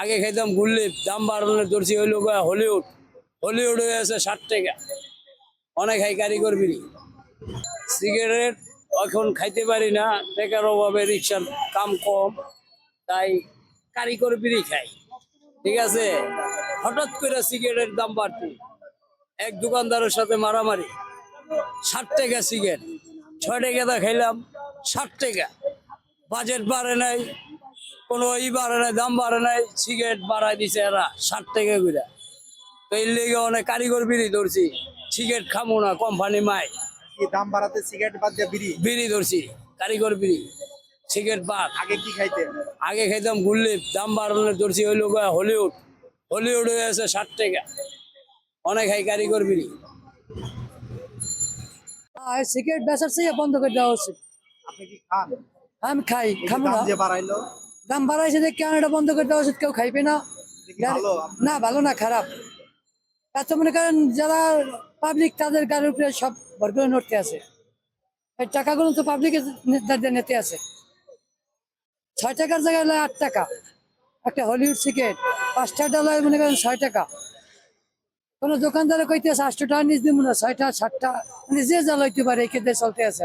আগে খাইতাম গুল্লিপ দাম বাড়ানোর ধরছি হইল গিয়া হলিউড। হলিউড হয়ে আছে ষাট টাকা। অনেক হাই কারিগর বিড়ি সিগারেট এখন খাইতে পারি না টাকার অভাবে রিক্সার কাম কম, তাই কারিগর বিড়ি খাই। ঠিক আছে? হঠাৎ করে সিগারেটের দাম বাড়তি। এক দোকানদারের সাথে মারামারি। ষাট টাকা সিগারেট। ছয় টাকা খাইলাম, ষাট টাকা। বাজেট বাড়ে নাই কোনো ই বাড়ে নাই দাম বাড়ে নাই সিগারেট বাড়াই দিছে এরা ষাট টাকা করে। তো এর লেগে অনেক কারিগর বিড়ি ধরছি সিগারেট খামো না কোম্পানি মাই দাম বাড়াতে সিগারেট বাদ দিয়ে বিড়ি? বিড়ি ধরছি কারিগর বিড়ি সিগারেট বাদ। আগে কি খাইতেন আগে খাইতাম গুল্লিপ দাম বাড়ানোর ধরছি হইল গিয়া হলিউড। হলিউড হয়ে আছে ষাট টাকা। অনেক হাই কারিগর বিড়ি। আর সিগারেট বেচার থেকে বন্ধ করে দেওয়া উচিত আপনি কি খান? আমি খাই দাম না। যে বাড়াইলো দাম বাড়াইছে যে কেন এটা বন্ধ করে দেওয়া উচিত কেউ খাইবে না। না ভালো না খারাপ। এত মনে করেন যারা পাবলিক তাদের গাড়ির উপরে সব ভর করে নড়তে আছে। এই টাকাগুলো তো পাবলিকের নিতে আছে। ছয় টাকার জায়গায় আট টাকা। একটা হলিউড সিগারেট পাঁচটা ডলার মনে করেন ছয় টাকা। কোনো দোকানদারে কইতে আছে আটশো টাকা নিচ দিব না ছয়টা সাতটা মানে যে যা লইতে পারে এই ক্ষেত্রে চলতে আছে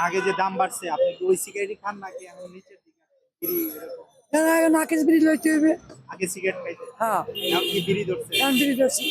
আগে যে দাম বাড়ছে আপনি কি ওই সিগারেটই খান নাকি? এখন নিচের দিকে বিড়ি এরকম? না আগে নাকেশ বিড়ি লইতে হইবে। আগে সিগারেট খাইতে। হ্যাঁ। এখন কি বিড়ি ধরছে এখন বিড়ি ধরছি।